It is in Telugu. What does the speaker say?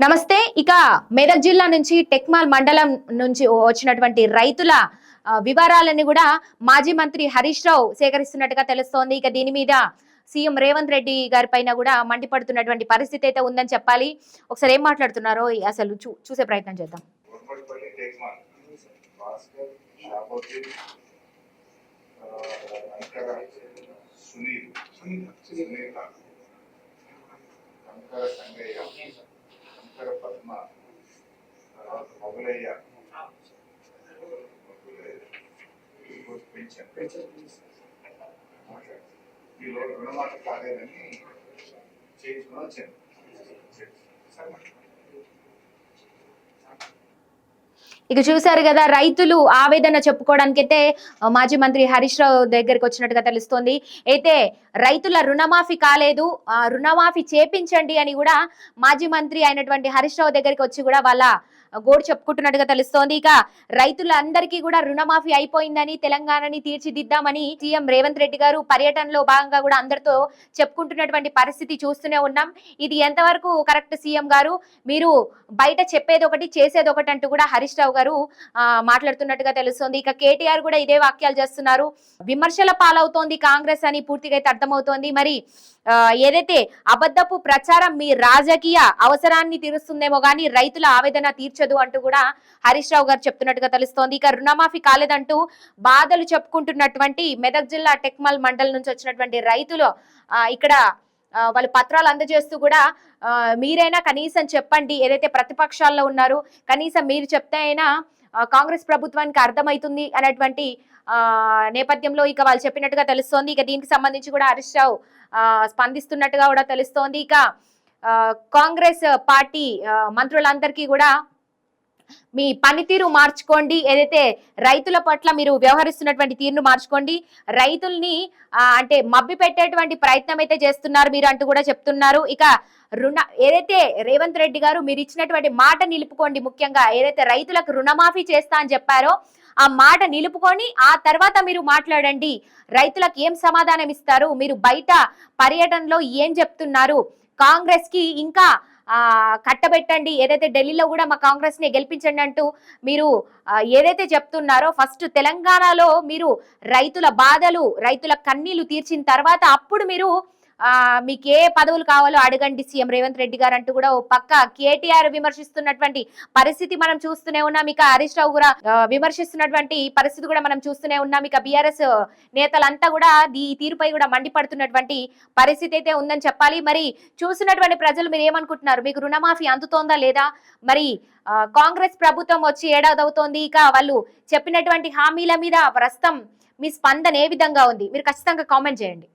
నమస్తే. ఇక మెదక్ జిల్లా నుంచి టెక్మాల్ మండలం నుంచి వచ్చినటువంటి రైతుల వివరాలన్నీ వివరాలని కూడా మాజీ మంత్రి హరీష్ రావు సేకరిస్తున్నట్టుగా తెలుస్తోంది. ఇక దీని మీద సీఎం రేవంత్ రెడ్డి గారి పైన కూడా మండిపడుతున్నటువంటి పరిస్థితి అయితే ఉందని చెప్పాలి. ఒకసారి ఏం మాట్లాడుతున్నారో అసలు చూ- చూసే ప్రయత్నం చేద్దాం. సునీల్. సునీల్. ఇంకోటి పెంచాను ఈలో రుణమాట కాలేదని చేయించుకుని వచ్చాను సరే ఇక చూశారు కదా రైతులు ఆవేదన చెప్పుకోవడానికి అయితే మాజీ మంత్రి హరీష్ రావు దగ్గరికి వచ్చినట్టుగా తెలుస్తోంది. అయితే రైతుల రుణమాఫీ కాలేదు రుణమాఫీ చేపించండి అని కూడా మాజీ మంత్రి అయినటువంటి హరీష్ రావు దగ్గరికి వచ్చి కూడా వాళ్ళ గోడు చెప్పుకుంటున్నట్టుగా తెలుస్తోంది. ఇక రైతులందరికీ కూడా రుణమాఫీ అయిపోయిందని తెలంగాణని తీర్చిదిద్దామని సీఎం రేవంత్ రెడ్డి గారు పర్యటనలో భాగంగా కూడా అందరితో చెప్పుకుంటున్నటువంటి పరిస్థితి చూస్తూనే ఉన్నాం. ఇది ఎంతవరకు కరెక్ట్ సీఎం గారు? మీరు బయట చెప్పేది ఒకటి చేసేది ఒకటి అంటూ కూడా హరీష్ రావు గారు మాట్లాడుతున్నట్టుగా తెలుస్తోంది. ఇక కేటీఆర్ కూడా ఇదే వాక్యాలు చేస్తున్నారు. విమర్శల పాలవుతోంది కాంగ్రెస్ అని పూర్తిగా అయితే అర్థమవుతోంది. మరి ఏదైతే అబద్ధపు ప్రచారం మీ రాజకీయ అవసరాన్ని తీరుస్తుందేమో కానీ రైతుల ఆవేదన తీర్చదు అంటూ కూడా హరీష్ రావు గారు చెప్తున్నట్టుగా తెలుస్తోంది. ఇక రుణమాఫీ కాలేదంటూ బాధలు చెప్పుకుంటున్నటువంటి మెదక్ జిల్లా టెక్మల్ మండలం నుంచి వచ్చినటువంటి రైతులు ఇక్కడ వాళ్ళు పత్రాలు అందజేస్తూ కూడా మీరైనా కనీసం చెప్పండి ఏదైతే ప్రతిపక్షాల్లో ఉన్నారో కనీసం మీరు చెప్తే అయినా కాంగ్రెస్ ప్రభుత్వానికి అర్థమవుతుంది అనేటువంటి నేపథ్యంలో ఇక వాళ్ళు చెప్పినట్టుగా తెలుస్తోంది. ఇక దీనికి సంబంధించి కూడా హరీష్ రావు స్పందిస్తున్నట్టుగా కూడా తెలుస్తోంది. ఇక కాంగ్రెస్ పార్టీ మంత్రులందరికీ కూడా మీ పనితీరు మార్చుకోండి. ఏదైతే రైతుల పట్ల మీరు వ్యవహరిస్తున్నటువంటి తీరును మార్చుకోండి. రైతుల్ని అంటే మబ్బి పెట్టేటువంటి ప్రయత్నం అయితే చేస్తున్నారు మీరు అంటూ కూడా చెప్తున్నారు. ఇక రుణ ఏదైతే రేవంత్ రెడ్డి గారు మీరు ఇచ్చినటువంటి మాట నిలుపుకోండి ముఖ్యంగా. ఏదైతే రైతులకు రుణమాఫీ చేస్తా అని చెప్పారో ఆ మాట నిలుపుకొని ఆ తర్వాత మీరు మాట్లాడండి. రైతులకు ఏం సమాధానం ఇస్తారు? మీరు బయట పర్యటనలో ఏం చెప్తున్నారు? కాంగ్రెస్కి ఇంకా కట్టబెట్టండి. ఏదైతే ఢిల్లీలో కూడా మా కాంగ్రెస్ని గెలిపించండి అంటూ మీరు ఏదైతే చెప్తున్నారో ఫస్ట్ తెలంగాణలో మీరు రైతుల బాధలు రైతుల కన్నీళ్ళు తీర్చిన తర్వాత అప్పుడు మీరు మీకు ఏ పదవులు కావాలో అడగండి సీఎం రేవంత్ రెడ్డి గారు అంటూ కూడా ఓ పక్క కేటీఆర్ విమర్శిస్తున్నటువంటి పరిస్థితి మనం చూస్తూనే ఉన్నాం. ఇక హరీష్ రావు కూడా విమర్శిస్తున్నటువంటి పరిస్థితి కూడా మనం చూస్తూనే ఉన్నాం. ఇక బీఆర్ఎస్ నేతలంతా కూడా ఈ తీరుపై కూడా మండిపడుతున్నటువంటి పరిస్థితి అయితే ఉందని చెప్పాలి. మరి చూసినటువంటి ప్రజలు మీరు ఏమనుకుంటున్నారు? మీకు రుణమాఫీ అందుతోందా లేదా? మరి కాంగ్రెస్ ప్రభుత్వం వచ్చి ఏడాది అవుతోంది ఇక వాళ్ళు చెప్పినటువంటి హామీల మీద ప్రస్తుతం మీ స్పందన ఏ విధంగా ఉంది? మీరు ఖచ్చితంగా కామెంట్ చేయండి.